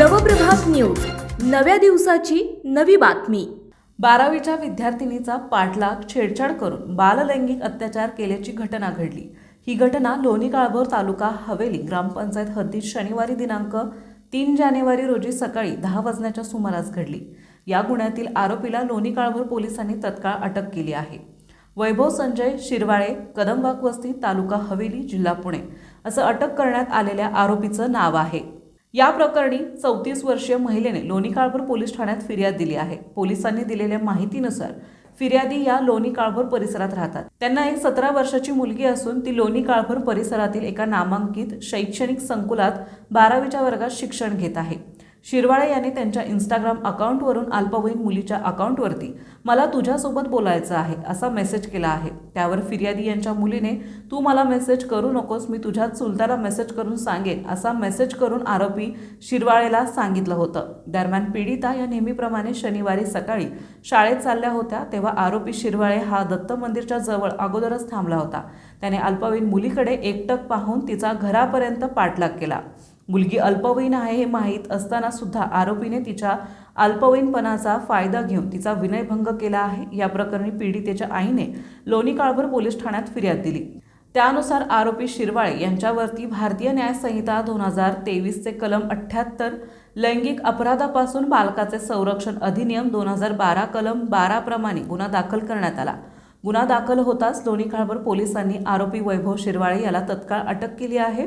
नव्या दिवसाची नवी बातमी. बारावीच्या विद्यार्थिनीचा पाठलाग छेडछाड करून बाललैंगिक अत्याचार केल्याची घटना घडली. ही घटना लोणी काळभोर तालुका हवेली ग्रामपंचायत हद्दीत शनिवारी दिनांक तीन जानेवारी रोजी सकाळी दहा वाजण्याच्या सुमारास घडली. या गुन्ह्यातील आरोपीला लोणी काळभोर पोलिसांनी तत्काळ अटक केली आहे. वैभव संजय शिरवाळे कदमबाग वस्ती तालुका हवेली जिल्हा पुणे असं अटक करण्यात आलेल्या आरोपीचं नाव आहे. या प्रकरणी चौतीस वर्षीय महिलेने लोणी काळभोर पोलीस ठाण्यात फिर्याद दिली आहे. पोलिसांनी दिलेल्या माहितीनुसार फिर्यादी या लोणी काळभोर परिसरात राहतात. त्यांना एक सतरा वर्षाची मुलगी असून ती लोणी काळभोर परिसरातील एका नामांकित शैक्षणिक संकुलात बारावीच्या वर्गात शिक्षण घेत आहे. शिरवाळे यांनी त्यांच्या इंस्टाग्राम अकाउंटवरून अल्पवयीन मुलीच्या अकाउंटवरती मला तुझ्यासोबत बोलायचं आहे असा मेसेज केला आहे. त्यावर फिर्यादी यांच्या मुलीने तू मला मेसेज करू नकोस मी तुझ्या चुलत्याला मेसेज करून सांगेन असा मेसेज करून आरोपी शिरवाळेला सांगितलं होतं. दरम्यान पीडिता या नेहमीप्रमाणे शनिवारी सकाळी शाळेत चालल्या होत्या तेव्हा आरोपी शिरवाळे हा दत्त मंदिरच्या जवळ अगोदरच थांबला होता. त्याने अल्पवयीन मुलीकडे एकटक पाहून तिचा घरापर्यंत पाठलाग केला. मुलगी अल्पवयीन आहे हे माहीत असताना सुद्धा आरोपीने तिच्या अल्पवयीनपणाचा फायदा घेऊन तिचा विनयभंग केला आहे. या प्रकरणी पीडितेच्या आईने लोणी काळभर पोलीस ठाण्यात फिर्याद दिली. त्यानुसार आरोपी शिरवाळे यांच्यावरती भारतीय न्याय संहिता दोन हजार तेवीसचे कलम अठ्ठ्याहत्तर लैंगिक अपराधापासून बालकाचे संरक्षण अधिनियम दोन हजार बारा कलम बाराप्रमाणे गुन्हा दाखल करण्यात आला. गुन्हा दाखल होताच लोणी काळभर पोलिसांनी आरोपी वैभव शिरवाळे याला तत्काळ अटक केली आहे.